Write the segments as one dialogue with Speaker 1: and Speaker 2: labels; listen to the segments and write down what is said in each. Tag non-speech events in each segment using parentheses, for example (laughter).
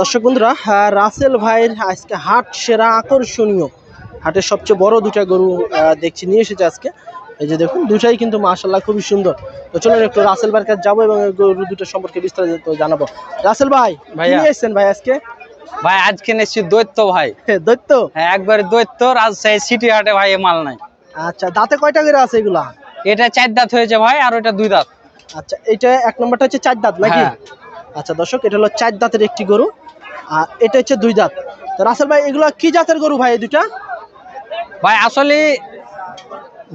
Speaker 1: দর্শক বন্ধুরা রাসেল ভাইয়ের আজকে হাট সেরা আকর্ষণীয়। হাটের সবচেয়ে বড় দুটা গরু দেখছি নিয়ে এসেছে আজকে। এই যে দেখুন দুটাই কিন্তু মাশাল্লাহ খুবই সুন্দর। তো চলুন একটু রাসেল ভাইয়ের কাছে যাব এবং গরু দুটো সম্পর্কে বিস্তারিত জানাব। রাসেল ভাই ভাই। এসেছেন ভাই আজকে?
Speaker 2: ভাই আজকে নিচ্ছি দৈত্য ভাই। (laughs)
Speaker 1: দৈত্য?
Speaker 2: হ্যাঁ একবারে দৈত্য রাজশাহী সিটি হাটে ভাই মাল নাই।
Speaker 1: আচ্ছা দাঁতে কয়টা করে আছে এগুলা?
Speaker 2: এটা চার দাঁত হয়েছে ভাই আর ওটা দুই দাঁত।
Speaker 1: আচ্ছা এটা এক নম্বরটা হচ্ছে চার দাঁত নাকি?
Speaker 2: হ্যাঁ।
Speaker 1: আচ্ছা দর্শক এটা হলো চার দাঁতের একটি গরু আর এটা হচ্ছে দুই দাঁত। তো রাসেল ভাই এগুলো কি জাতের গরু ভাই এই দুটা
Speaker 2: ভাই আসলে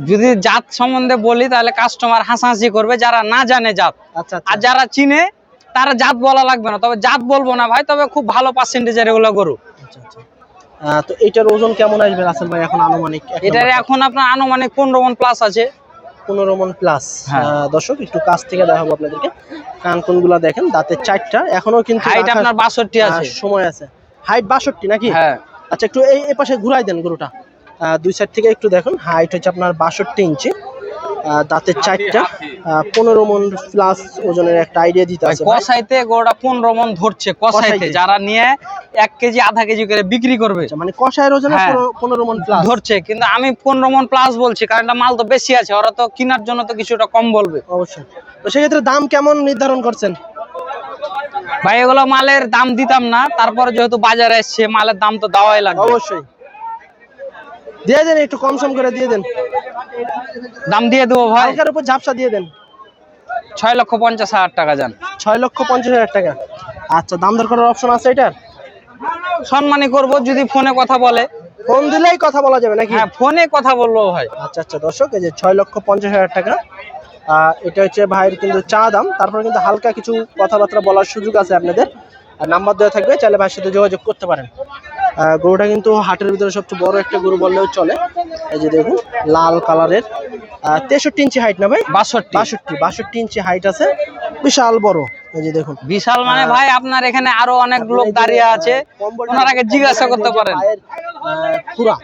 Speaker 2: যদি জাত সম্বন্ধে বলি তাহলে কাস্টমার হাসাহাসি করবে যারা না জানে জাত।
Speaker 1: আচ্ছা
Speaker 2: আর
Speaker 1: আচ্ছা
Speaker 2: যারা চিনে তারা জাত বলা লাগবে না। তবে জাত বলব না ভাই তবে খুব ভালো পার্সেন্টেজের এগুলো গরু।
Speaker 1: আচ্ছা আচ্ছা। তো এটার ওজন কেমন আসবে রাসেল ভাই এখন আনুমানিক?
Speaker 2: এটার এখন আপনার আনুমানিক পনেরো মন প্লাস আছে।
Speaker 1: পনেরো মন প্লাস
Speaker 2: হ্যাঁ।
Speaker 1: দর্শক একটু কাছ থেকে দেখাবো আপনাদেরকে। কান কোনগুলা দেখেন দাঁতের চারটা। এখনও কিন্তু
Speaker 2: হাইট আপনার বাষট্টি আছে।
Speaker 1: সময় আছে। হাইট বাষট্টি নাকি?
Speaker 2: হ্যাঁ।
Speaker 1: আচ্ছা একটু এই পাশে ঘুরাই দেন গরুটা। আহ, দুই সাইড থেকে একটু দেখুন। হাইট হচ্ছে আপনার বাষট্টি ইঞ্চি। আহ, দাঁতের চারটা। পনেরো মন প্লাস ওজনের একটা আইডিয়া দিতে আছে।
Speaker 2: কষাইতে গরুটা পনেরো মন ধরছে কষাইতে। যারা নিয়ে এক কেজি আধা কেজি করে বিক্রি করবে।
Speaker 1: আচ্ছা, মানে কষায়ের ওজনে
Speaker 2: হ্যাঁ।
Speaker 1: পনেরো মন প্লাস
Speaker 2: ধরছে কিন্তু আমি পনেরো মন প্লাস বলছি কারণ মাল তো বেশি আছে ওরা তো কেনার জন্য তো কিছুটা কম বলবে।
Speaker 1: অবশ্যই। তো সেক্ষেত্রে দাম কেমন নির্ধারণ করছেন?
Speaker 2: ভাই এগুলো মালের দাম দিতাম না তারপরে যেহেতু বাজারে এসছে মালের দাম তো দেওয়াই লাগবে।
Speaker 1: অবশ্যই। দিয়ে দেন একটু কম সম করে দিয়ে দেন।
Speaker 2: দাম দিয়ে দেবো ভাই।
Speaker 1: হালকার উপর ঝাপসা দিয়ে দেন।
Speaker 2: ছয় লক্ষ পঞ্চাশ হাজার টাকা যান।
Speaker 1: ছয় লক্ষ পঞ্চাশ হাজার টাকা। আচ্ছা দাম দর করার অপশন আছে এটার?
Speaker 2: সম্মানই করব যদি ফোনে কথা বলে।
Speaker 1: ফোন দিলেই কথা বলা যাবে নাকি?
Speaker 2: হ্যাঁ ফোনে কথা বলব ভাই।
Speaker 1: আচ্ছা আচ্ছা দর্শক এই যে ছয় লক্ষ পঞ্চাশ হাজার টাকা এটা হচ্ছে ভাইয়ের কিন্তু চা দাম। তারপরে কিন্তু হালকা কিছু কথাবার্তা বলার সুযোগ আছে আপনাদের। আর নাম্বার দেওয়া থাকবে চাইলে ভাইয়ের সাথে যোগাযোগ করতে পারেন। গরুটা কিন্তু হাটের ভিতরে সবচেয়ে বড় একটা গরু বললেও চলে। এই যে দেখুন লাল কালারের। তেষট্টি ইঞ্চি হাইট না ভাই?
Speaker 2: বাষট্টি।
Speaker 1: বাষট্টি বাষট্টি ইঞ্চি হাইট আছে। বিশাল বড়। এই যে দেখুন।
Speaker 2: বিশাল মানে ভাই আপনার এখানে আরও অনেক লোক দাঁড়িয়ে আছে। ওনার আগে জিজ্ঞাসা করতে পারেন।
Speaker 1: খুরা।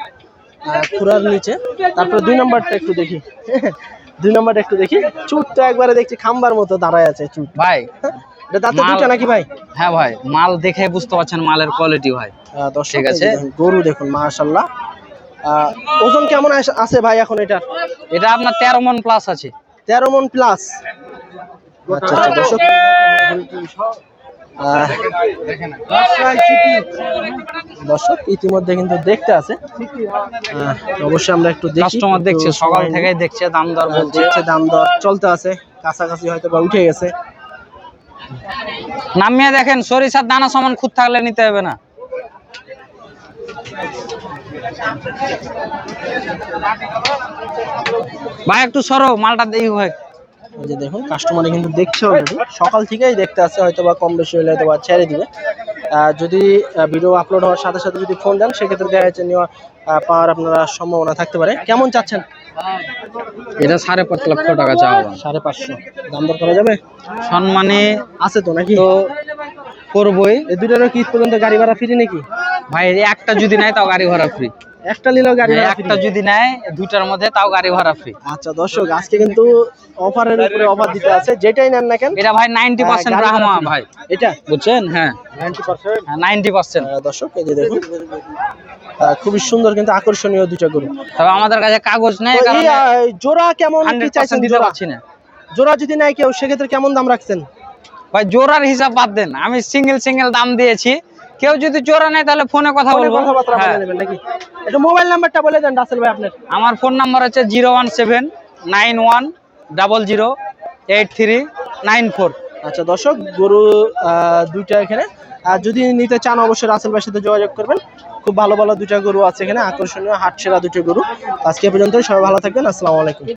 Speaker 1: খুরার নিচে। তারপরে দুই নাম্বারটা একটু দেখি। (laughs) দুই নাম্বারটা একটু দেখি। চুট তো একবারে দেখছি খাম্বার মতো দাঁড়ায় আছে চুট।
Speaker 2: ভাই
Speaker 1: এটা দাঁতে দুটা নাকি ভাই?
Speaker 2: হ্যাঁ ভাই মাল দেখে বুঝতে পারছেন মালের কোয়ালিটি ভাই। ঠিক আছে।
Speaker 1: গরু দেখুন মাশাল্লাহ আহ, ওজন কেমন আছে ভাই এখন এটা
Speaker 2: এটা আপনার তেরো মন প্লাস আছে।
Speaker 1: তেরো মন প্লাস আচ্ছা আচ্ছা দর্শক। ইতিমধ্যে কিন্তু দেখতে আছে। অবশ্যই আমরা একটু
Speaker 2: কাস্টমার দেখছে সকাল থেকেই দেখছে দাম দর
Speaker 1: আহ,
Speaker 2: বলছে।
Speaker 1: দাম দর চলতে আছে। কাছাকাছি হয়তো বা উঠে গেছে।
Speaker 2: নামিয়ে দেখেন, সরিষার দানা সমান খুদ থাকলে নিতে হবে না। ভাই, একটু সরো, মালটা দেখি ভাই।
Speaker 1: যে দেখুন কাস্টমারে কিন্তু দেখছে অলরেডি সকাল থেকেই দেখতে আছে হয়তো বা কম বেশি হলে হয়তো বা ছেড়ে দিবে। যদি ভিডিও আপলোড হওয়ার সাথে সাথে যদি ফোন দেন, সেক্ষেত্রে দেখা যাচ্ছে নেওয়া পাওয়ার আপনারা সম্ভাবনা থাকতে পারে। কেমন চাচ্ছেন?
Speaker 2: এটা সাড়ে পাঁচ লক্ষ টাকা চাওয়া
Speaker 1: সাড়ে পাঁচশো। দাম দর করা যাবে?
Speaker 2: সম্মানে
Speaker 1: আছে তো নাকি?
Speaker 2: তো করবই।
Speaker 1: এই দুটারও কি পর্যন্ত গাড়ি ভাড়া ফ্রি নাকি?
Speaker 2: ভাই একটা যদি নেয় তাও গাড়ি ভাড়া ফ্রি
Speaker 1: একটা নিলেও গাড়ি ভাড়া
Speaker 2: একটা যদি নেয় দুইটার মধ্যে তাও গাড়ি ভাড়া ফ্রি
Speaker 1: আচ্ছা দর্শক আজকে কিন্তু অফারের উপরে অফার দিতে আছে। যেটাই নেন না কেন
Speaker 2: এটা ভাই নাইনটি পার্সেন্ট
Speaker 1: গাড়ি ভাড়া
Speaker 2: রাহমা ভাই।
Speaker 1: এটা?
Speaker 2: বুঝছেন? হ্যাঁ।
Speaker 1: Ninety percent?
Speaker 2: Ninety percent.
Speaker 1: দর্শক এই দেখুন। খুবই সুন্দর কিন্তু আকর্ষণীয় দুটা গরু।
Speaker 2: তবে আমাদের কাছে কাগজ নেই
Speaker 1: জোড়া কেমন কি চাইছেন
Speaker 2: দিতে পারছি না।
Speaker 1: জোড়া যদি নাই কেউ সেক্ষেত্রে কেমন দাম রাখছেন?
Speaker 2: ভাই জোড়ার হিসাব বাদ দেন। আমি সিঙ্গেল সিঙ্গেল দাম দিয়েছি। কেউ যদি জোড়া নেয় তাহলে ফোনে কথা বলব। হ্যাঁ।
Speaker 1: একটু মোবাইল নাম্বারটা বলে দেন রাসেল ভাই আপনার।
Speaker 2: আমার ফোন নাম্বার হচ্ছে zero one seven nine one double zero eight three nine four.
Speaker 1: আচ্ছা দর্শক গরু দুইটা এখানে। আর যদি নিতে চান অবশ্যই রাসেল ভাইয়ের সাথে যোগাযোগ করবেন। খুব ভালো ভালো দুটা গরু আছে এখানে, আকর্ষণীয় হাট সেরা দুটো গরু। আজকে পর্যন্ত সবাই ভালো থাকবেন, আসসালামু আলাইকুম।